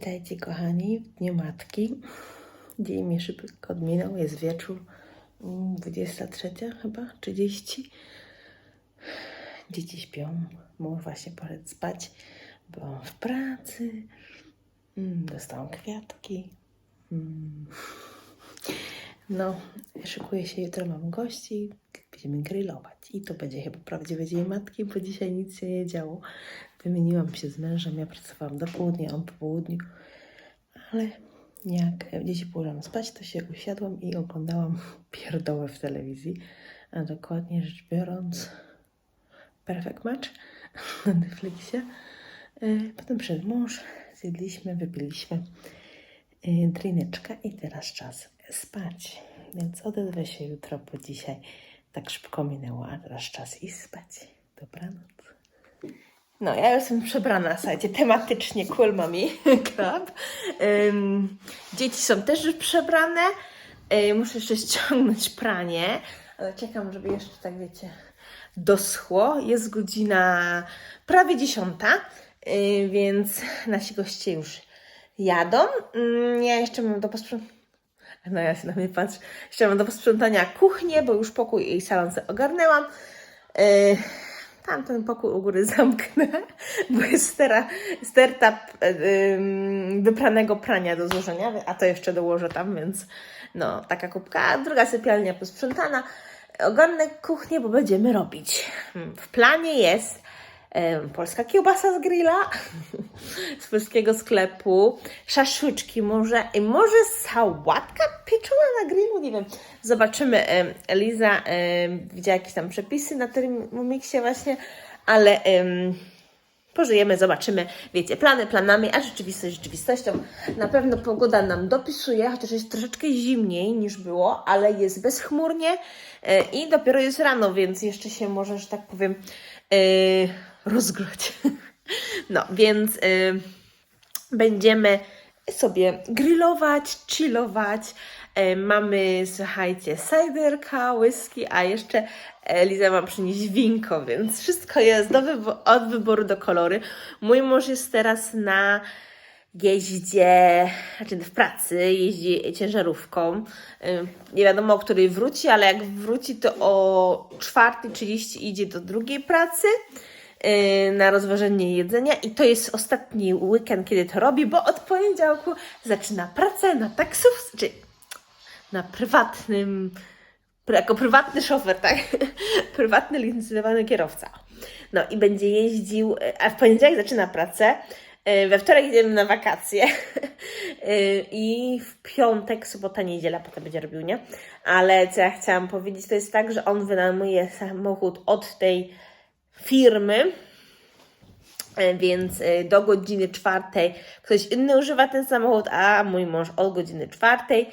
Witajcie kochani w Dniu Matki. Dzień mi szybko minął, jest wieczór, mm, 23 chyba, 30. Dzieci śpią, mąż właśnie poszedł spać, byłam w pracy, mm, dostałam kwiatki. Mm. No, szykuję się, jutro mam gości, będziemy grillować i to będzie chyba prawdziwy dzień matki, bo dzisiaj nic się nie działo. Wymieniłam się z mężem, ja pracowałam do południa, on po południu, ale jak dzieci położyłam spać, to się usiadłam i oglądałam pierdołę w telewizji, a dokładnie rzecz biorąc Perfect Match na Netflixie. E, Potem przyszedł mąż, zjedliśmy, wypiliśmy e, drineczka i teraz czas spać. Więc odezwę się jutro, bo dzisiaj tak szybko minęło, a teraz czas i spać. Dobranoc. No, ja jestem przebrana, słuchajcie, tematycznie Cool Mommy Club. Ym, dzieci są też już przebrane. Ym, muszę jeszcze ściągnąć pranie, ale czekam, żeby jeszcze, tak wiecie, doschło. Jest godzina prawie dziesiąta, yy, więc nasi goście już jadą. Ym, ja jeszcze mam do posprzątania. No ja się na mnie patrzę. Jeszcze mam do posprzątania kuchnię, bo już pokój i salon ogarnęłam. Yy, tamten pokój u góry zamknę, bo jest stera, sterta ym, wypranego prania do złożenia, a to jeszcze dołożę tam, więc no, taka kubka. A druga sypialnia posprzątana. Ogarnę kuchnię, bo będziemy robić. W planie jest polska kiełbasa z grilla z polskiego sklepu, szaszłyczki może i może sałatka pieczona na grillu, nie wiem. Zobaczymy. Eliza widziała jakieś tam przepisy na Thermomixie właśnie, ale em, pożyjemy, zobaczymy. Wiecie, plany planami, a rzeczywistość rzeczywistością. Na pewno pogoda nam dopisuje, chociaż jest troszeczkę zimniej niż było, ale jest bezchmurnie e, i dopiero jest rano, więc jeszcze się może, że tak powiem, rozgrzać. No, więc e, będziemy sobie grillować, chillować. E, mamy, słuchajcie, sajderka, whisky, a jeszcze Eliza ma przynieść winko, więc wszystko jest do wybo- od wyboru do kolory. Mój mąż jest teraz na jeździe, znaczy w pracy, jeździ ciężarówką. Y, Nie wiadomo, o której wróci, ale jak wróci, to o 4.30 idzie do drugiej pracy y, na rozważenie jedzenia i to jest ostatni weekend, kiedy to robi, bo od poniedziałku zaczyna pracę na taksówce, czy na prywatnym, jako prywatny szofer, tak? prywatny licencjonowany kierowca. No i będzie jeździł, a w poniedziałek zaczyna pracę, e, we wtorek idziemy na wakacje E, i w piątek, sobota, niedziela potem będzie robił, nie? Ale co ja chciałam powiedzieć, to jest tak, że on wynajmuje samochód od tej firmy, E, więc e, do godziny czwartej ktoś inny używa ten samochód, a mój mąż od godziny czwartej.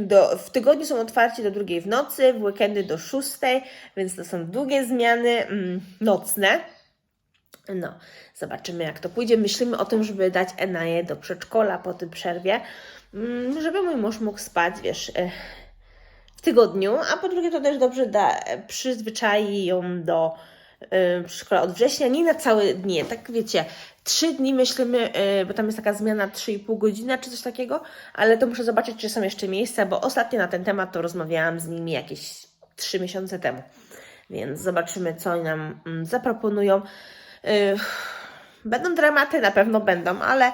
Do, w tygodniu są otwarci do drugiej w nocy, w weekendy do szóstej, więc to są długie zmiany mm, nocne. No, zobaczymy jak to pójdzie. Myślimy o tym, żeby dać Enaję do przedszkola po tym przerwie, mm, żeby mój mąż mógł spać, wiesz, e, w tygodniu, a po drugie to też dobrze da, przyzwyczai ją do y, od września, nie na całe dnie, tak wiecie, trzy dni myślimy, y, bo tam jest taka zmiana 3,5 godziny czy coś takiego, ale to muszę zobaczyć, czy są jeszcze miejsca, bo ostatnio na ten temat to rozmawiałam z nimi jakieś trzy miesiące temu, więc zobaczymy, co oni nam mm, zaproponują. Y, Będą dramaty, na pewno będą, ale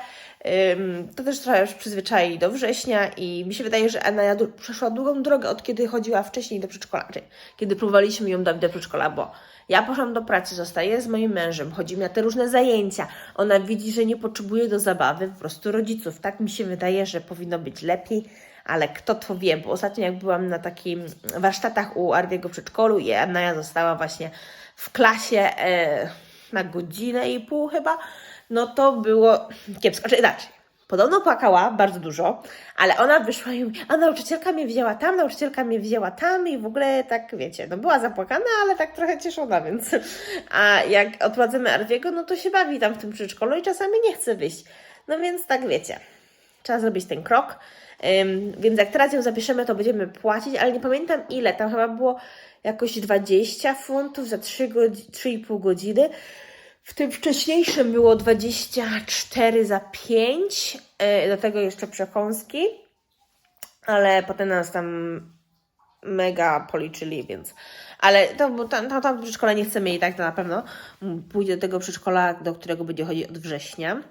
to też trochę już przyzwyczai do września i mi się wydaje, że du- przeszła długą drogę od kiedy chodziła wcześniej do przedszkola, czyli kiedy próbowaliśmy ją dać do przedszkola, bo ja poszłam do pracy, zostaję z moim mężem, chodzimy na te różne zajęcia. Ona widzi, że nie potrzebuje do zabawy po prostu rodziców. Tak mi się wydaje, że powinno być lepiej, ale kto to wie, bo ostatnio jak byłam na takim warsztatach u Ardiego przedszkolu i Anaja została właśnie w klasie e, na godzinę i pół chyba, no to było kiepsko. Znaczy inaczej. Podobno płakała bardzo dużo, ale ona wyszła i mówi, a nauczycielka mnie wzięła tam, nauczycielka mnie wzięła tam i w ogóle tak, wiecie, no była zapłakana, ale tak trochę cieszona, więc a jak odprowadzamy Arwiego, no to się bawi tam w tym przedszkolu i czasami nie chce wyjść. No więc tak wiecie, trzeba zrobić ten krok. Więc jak teraz ją zapiszemy, to będziemy płacić, ale nie pamiętam ile. Tam chyba było jakoś 20 funtów za 3 godzi- 3,5 godziny. W tym wcześniejszym było 24 za 5, yy, do tego jeszcze przekąski, ale potem nas tam mega policzyli, więc. Ale to, tam, tam, tam przedszkola nie chcemy i tak to na pewno. Pójdzie do tego przedszkola, do którego będzie chodzić od września.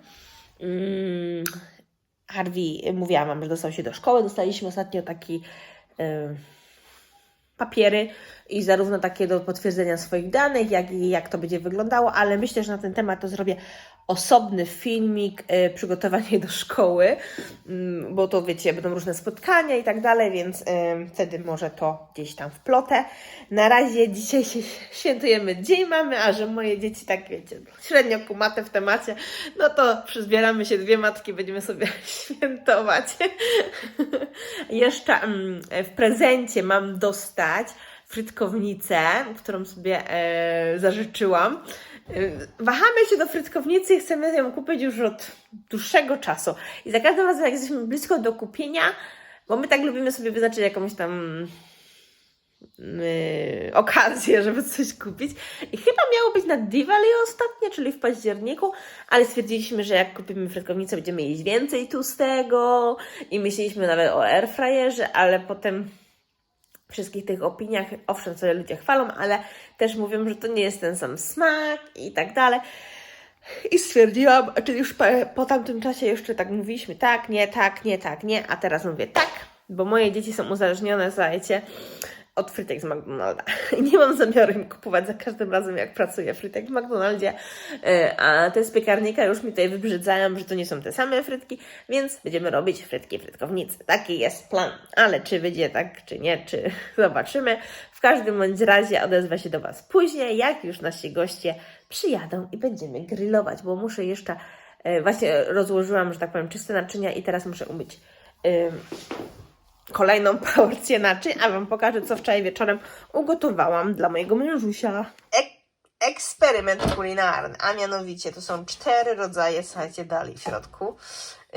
Mm, Harvey, mówiłam że dostał się do szkoły. Dostaliśmy ostatnio taki y, papiery i zarówno takie do potwierdzenia swoich danych, jak i jak to będzie wyglądało, ale myślę, że na ten temat to zrobię osobny filmik y, przygotowanie do szkoły, mm, bo to wiecie, będą różne spotkania i tak dalej, więc y, wtedy może to gdzieś tam wplotę. Na razie dzisiaj się świętujemy Dzień Mamy, a że moje dzieci tak wiecie, średnio kumate w temacie, no to przyzbieramy się dwie matki, będziemy sobie świętować. Jeszcze mm, w prezencie mam dostać frytkownicę, którą sobie e, zażyczyłam. E, Wahamy się do frytkownicy i chcemy ją kupić już od dłuższego czasu. I za każdym razem, jak jesteśmy blisko do kupienia, bo my tak lubimy sobie wyznaczyć jakąś tam yy, okazję, żeby coś kupić. I chyba miało być na Diwali ostatnio, czyli w październiku, ale stwierdziliśmy, że jak kupimy frytkownicę, będziemy jeść więcej tłustego i myśleliśmy nawet o airfryerze, ale potem wszystkich tych opiniach, owszem, sobie ludzie chwalą, ale też mówią, że to nie jest ten sam smak i tak dalej. I stwierdziłam, czyli już po, po tamtym czasie jeszcze tak mówiliśmy, tak, nie, tak, nie, tak, nie, a teraz mówię tak, bo moje dzieci są uzależnione, słuchajcie, od frytek z McDonalda. Nie mam zamiaru im kupować za każdym razem, jak pracuję frytek w McDonaldzie, Yy, a te z piekarnika już mi tutaj wybrzydzają, że to nie są te same frytki, więc będziemy robić frytki frytkownicy. Taki jest plan. Ale czy wyjdzie tak, czy nie, czy zobaczymy. W każdym bądź razie odezwę się do Was później, jak już nasi goście przyjadą i będziemy grillować, bo muszę jeszcze, yy, właśnie rozłożyłam, że tak powiem, czyste naczynia i teraz muszę umyć yy, kolejną porcję naczyń, a Wam pokażę, co wczoraj wieczorem ugotowałam dla mojego mężusia. Ek- eksperyment kulinarny, a mianowicie to są cztery rodzaje, słuchajcie, dali w środku.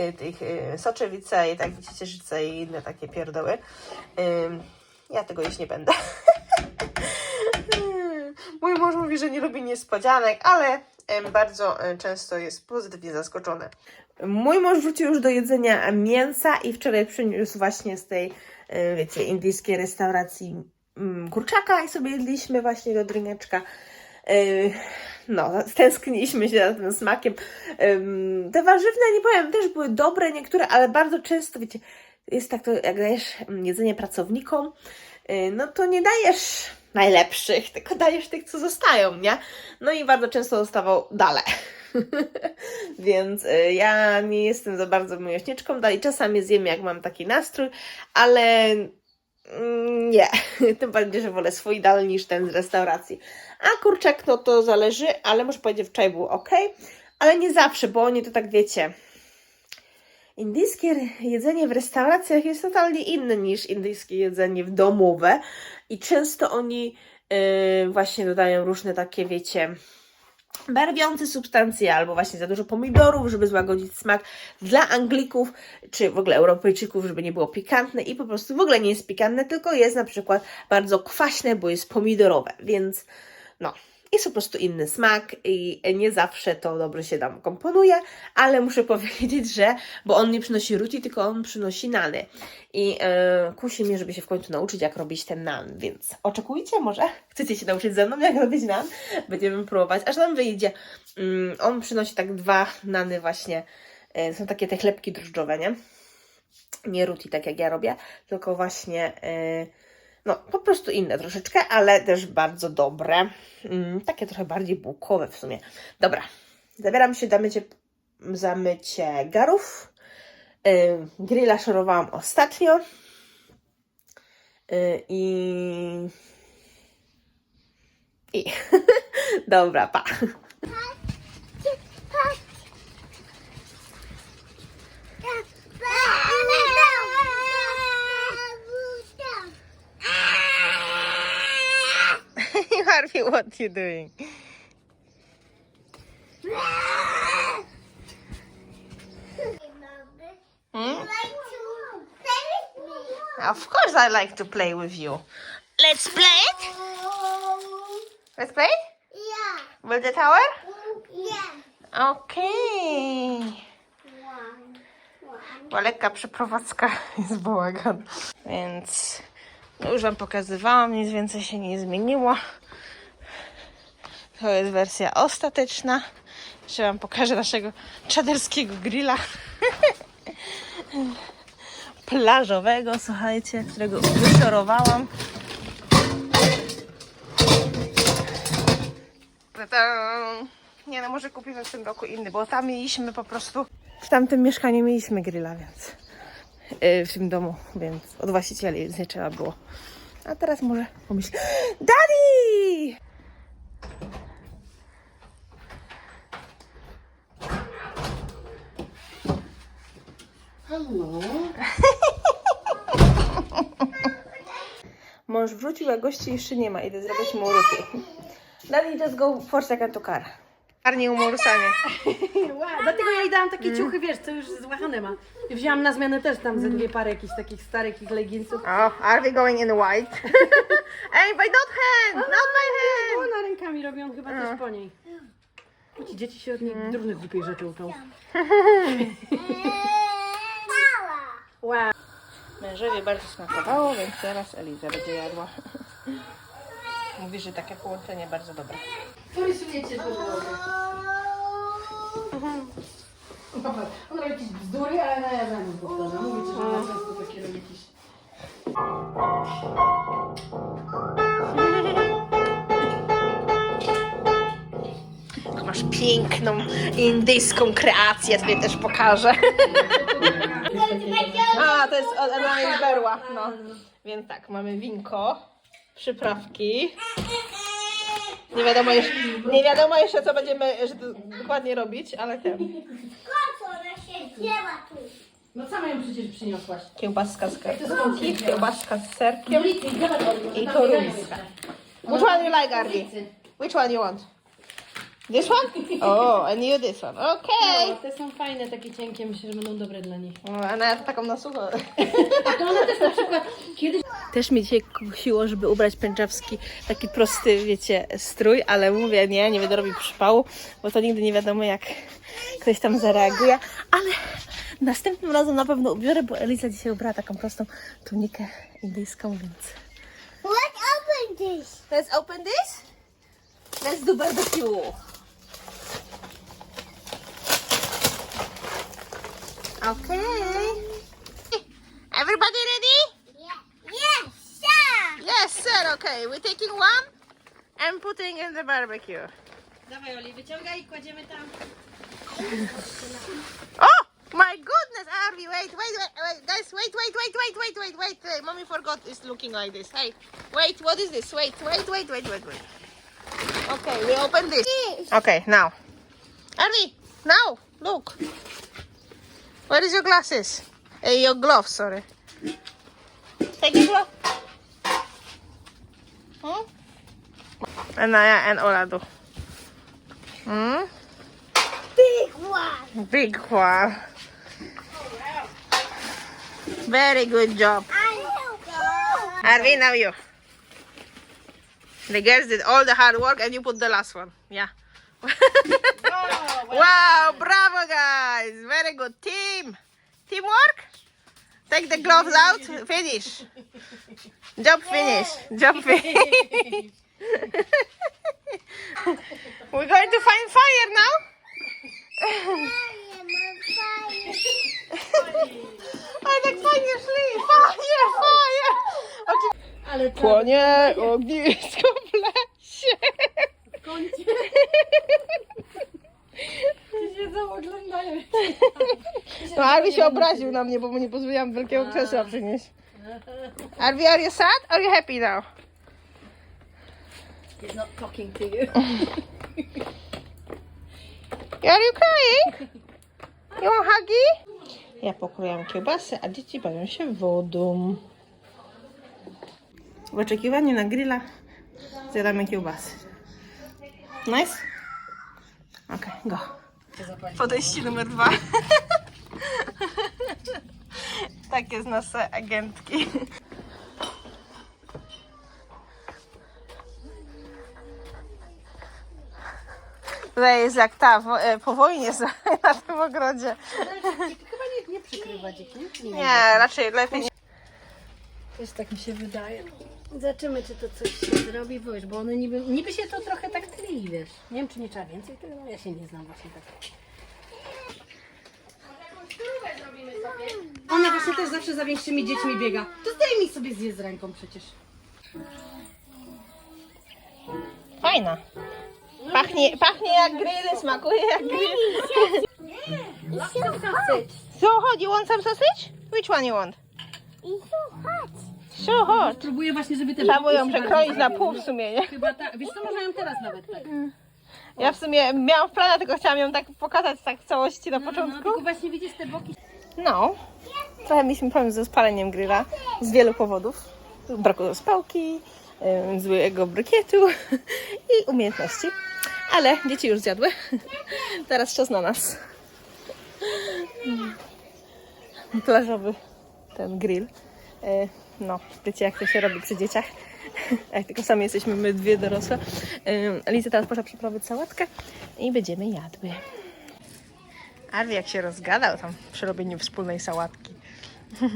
Y, tych y, soczewice i tak cieszyce i inne takie pierdoły. Ym, ja tego jeść nie będę. Mój mąż mówi, że nie lubi niespodzianek, ale bardzo em, często jest pozytywnie zaskoczony. Mój mąż wrócił już do jedzenia mięsa i wczoraj przyniósł właśnie z tej, e, wiecie, indyjskiej restauracji mm, kurczaka i sobie jedliśmy właśnie do drineczka. E, No, stęskniliśmy się za tym smakiem. Em, Te warzywne, nie powiem, też były dobre niektóre, ale bardzo często, wiecie, jest tak, to jak dajesz mm, jedzenie pracownikom, no to nie dajesz najlepszych, tylko dajesz tych, co zostają, nie? No i bardzo często dostawał dale. Więc y, ja nie jestem za bardzo miłośniczką dali. Czasami zjem, jak mam taki nastrój, ale mm, nie. Tym bardziej, że wolę swój dal niż ten z restauracji. A kurczak, no to zależy, ale muszę powiedzieć, wczoraj był ok, ale nie zawsze, bo oni to tak wiecie. Indyjskie jedzenie w restauracjach jest totalnie inne niż indyjskie jedzenie w domowe i często oni yy, właśnie dodają różne takie, wiecie, barwiące substancje albo właśnie za dużo pomidorów, żeby złagodzić smak dla Anglików czy w ogóle Europejczyków, żeby nie było pikantne i po prostu w ogóle nie jest pikantne, tylko jest na przykład bardzo kwaśne, bo jest pomidorowe, więc no. Jest po prostu inny smak i nie zawsze to dobrze się nam komponuje, ale muszę powiedzieć, że, bo on nie przynosi ruti, tylko on przynosi nany. I e, kusi mnie, żeby się w końcu nauczyć, jak robić ten nan, więc oczekujcie może. Chcecie się nauczyć ze mną, jak robić nan? Będziemy próbować, aż nam wyjdzie. Mm, on przynosi tak dwa nany właśnie, e, są takie te chlebki drożdżowe, nie? Nie ruti, tak jak ja robię, tylko właśnie... E, no, po prostu inne troszeczkę, ale też bardzo dobre. Mm, takie trochę bardziej bułkowe w sumie. Dobra, zabieram się za mycie, za mycie garów. Yy, grilla szorowałam ostatnio. Yy, I... I... Dobra, pa. Harvey, what you doing? Hmm? Of course I like to play with you. Let's play it? Let's play it? Yeah. Build the tower? Yeah. One. Była lekka przeprowadzka jest bałagan. Więc już Wam pokazywałam, nic więcej się nie zmieniło. To jest wersja ostateczna. Jeszcze Wam pokażę naszego czaderskiego grilla. Plażowego, słuchajcie, którego wyszorowałam. Ta-dam. Nie no, może kupimy w tym roku inny, bo tam mieliśmy po prostu... W tamtym mieszkaniu mieliśmy grilla, więc... yy, w tym domu, więc od właścicieli, więc nie trzeba było. A teraz może pomyśleć... Daddy! Hello. Mąż wrócił, a gości jeszcze nie ma. Idę zrobić mu ruchy. Daddy, just go for second to car. Karnie umorusanie. Wow, dlatego ja jej dałam takie ciuchy, wiesz, co już złachane ma. I wzięłam na zmianę też tam ze dwie pary jakichś takich starych leginsów. Oh, are we going in white? Ej, by not hand! Not my hand! Ona rękami robią chyba też po niej. Ci dzieci się od niej drobnych głupiej rzeczy uczą. Wow. Mężowi bardzo smakowało, więc teraz Eliza będzie jadła. Mówi, że takie połączenie bardzo dobre. Porysujecie podłogę. On robi jakieś bzdury, ale ja za nim powtarzam. Mówię ci, że ona często takie robi jakieś... Masz piękną indyjską kreację, ja też pokażę. A, to jest od Anna Berła, no. Więc tak, mamy winko, przyprawki. Nie wiadomo jeszcze, nie wiadomo jeszcze co będziemy że to dokładnie robić, ale ten. Koco, ona się dzieła tu. No sama ją przecież przyniosłaś. Kiełbaska z kartoflki, kiełbaska z serkiem i jeszcze. Which one you like, Ardi? Which one you want? This one? Oh, and you this one. Okay. No, te są fajne, takie cienkie, myślę, że będą dobre dla nich. No, a nawet taką na sucho. A to ona też na przykład kiedyś Też mnie dzisiaj kusiło, żeby ubrać pęczawski taki prosty, wiecie, strój, ale mówię, nie, nie będę robić przypału, bo to nigdy nie wiadomo, jak ktoś tam zareaguje, ale następnym razem na pewno ubiorę, bo Eliza dzisiaj ubrała taką prostą tunikę indyjską, więc... Let's open this. Let's open this. Let's do barbecue. Okay. Everybody ready? Yeah. Yes, sir. Yes, sir. Okay, we're taking one and putting in the barbecue. Dawaj Oli, wyciągaj i kładziemy tam. Oh my goodness, Arby! Wait, wait, wait, wait, guys! Wait, wait, wait, wait, wait, wait, wait! wait. Mommy forgot. It's looking like this. Hey, wait, what is this? Wait, wait, wait, wait, wait, wait. Okay, we open this. Okay, now, Arby, now look. Where is your glasses? Uh, your gloves, sorry. Take your glove. Hmm? And Naya and Olado. Hmm? Big one. Big one. Very good job. I. Arvin, now you. The girls did all the hard work and you put the last one. Yeah. Wow, bravo guys. Very good. Team. Teamwork. Take the gloves out. Finish. Job finish. Job finish. We're going to find fire now. I am on fire. Ale tak fajnie szli! Fire, fire! Oczy... Płonie ognisko w lesie. Końcu siedzą, oglądają. No Arwi się obraził na mnie, bo mu nie pozwoliłam wielkiego krzesła przynieść. Arwi, are you sad? Are you happy now? He's not talking to you. Are you crying? You want huggy? Ja pokrojam kiełbasę, a dzieci bawią się wodą. W oczekiwaniu na grilla zjadamy kiełbasy. Nice? Okej, go. Podejście numer dwa. Takie z nas agentki. Tutaj jest jak ta wo- e, po wojnie z- na tym ogrodzie. Chyba nie, nie przykrywa dziki, nie? Nie, raczej lepiej nie. Też tak mi się wydaje. Zobaczymy, czy to coś się zrobi, bo bo one niby, niby się to trochę tak tli, wiesz. Nie wiem, czy nie trzeba więcej tego, no ja się nie znam właśnie tak. Ona właśnie też zawsze za większymi dziećmi biega. To zdejmij sobie zje z ręką przecież. Fajna. Pachnie, pachnie jak grill, smakuje jak grill. So hot, you want some sausage? Which one you want? It's so hot. So hot. Próbuję właśnie, żeby te Trzeba ją się przekroić bardziej na pół w sumie, nie? Chyba tak. Wiesz co, można ją teraz nawet tak. Ja w sumie miałam w planie, tylko chciałam ją tak pokazać tak w całości na No, no, początku. tylko właśnie widzisz te boki. No, trochę mieliśmy problem ze spaleniem grilla z wielu powodów. Braku spałki, em, złego brykietu i umiejętności. Ale dzieci już zjadły. Teraz czas na nas. Plażowy ten grill. E, No, wiecie jak to się robi przy dzieciach. Jak tylko sami jesteśmy my dwie dorosłe. Liza teraz poszła przyprawić sałatkę i będziemy jadły. Arwi jak się rozgadał tam przy robieniu wspólnej sałatki.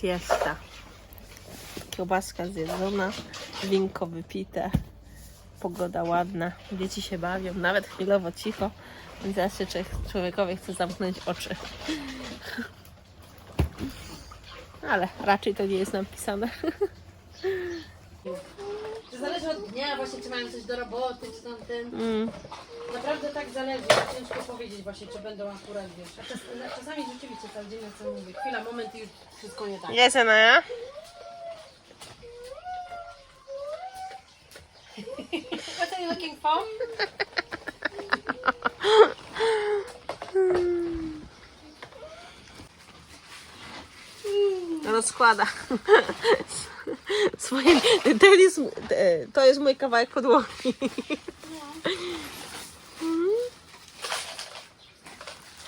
Siesta. Kiełbaska zjedzona, winko wypite, pogoda ładna, dzieci się bawią, nawet chwilowo cicho. I zaraz się człowiek- człowiekowi chce zamknąć oczy. Ale raczej to nie jest napisane. Zależy od dnia właśnie, czy mają coś do roboty, czy tam ten. Mm. Naprawdę tak zależy. Ciężko powiedzieć właśnie, czy będą akurat, wiesz. A czas, czasami rzeczywiście cały dzień na co mówię. Chwila, moment i już wszystko nie tak. Yes, Anna? What are you looking for? Rozkłada swoje. Ten jest, to jest mój kawałek podłogi.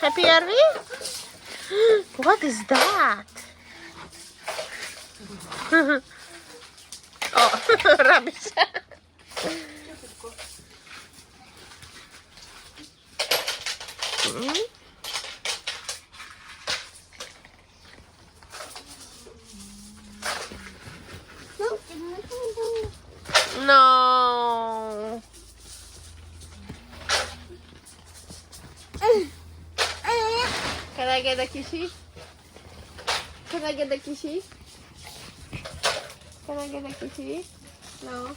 Happy Army? What is that? O. No. Can Kissy? Can I get a kissy? Can I get a kissy? No.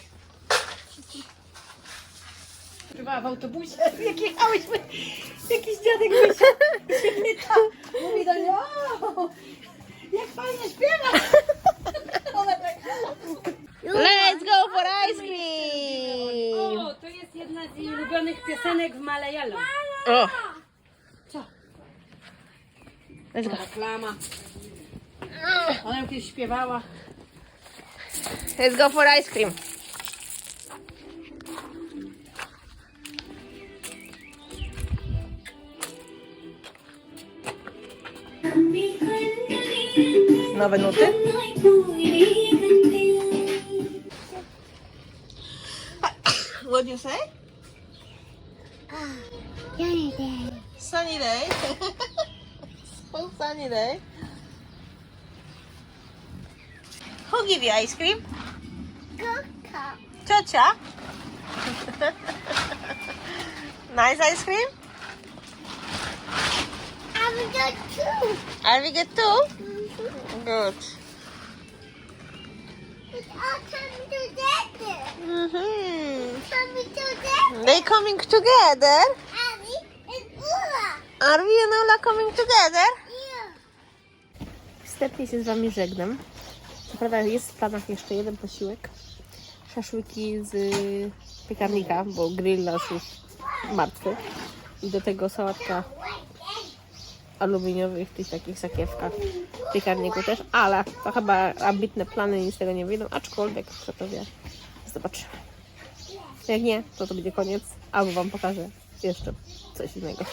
Chyba w autobusie, jak jechałyśmy, jakiś dziadek mi się, się pyta. Mówi do mnie, o, jak fajnie śpiewa. Ona tak, Let's go for ice cream! o, to jest jedna z jej ulubionych piosenek w Malayalam. O? Let's go. Reklama. Ona ją kiedyś śpiewała. Let's go for ice cream. Nowe nuty? What do you say? Sunny day. Sunny day. So sunny day. Who give you ice cream? Coco. Ciocia. nice ice cream. I'm good too. Are we good too? Good. It's all coming together. Mm-hmm. Coming together. They coming together. Are we and Ola coming together? Wstępnie się z Wami żegnam. Co prawda jest w planach jeszcze jeden posiłek. Szaszłyki z piekarnika, bo grill nasz już martwy. I do tego sałatka aluminiowych, tych takich sakiewkach w piekarniku też, ale to chyba ambitne plany nic z tego nie wyjdą, aczkolwiek kto to wie, zobaczymy. Jak nie, to to będzie koniec, albo Wam pokażę jeszcze coś innego.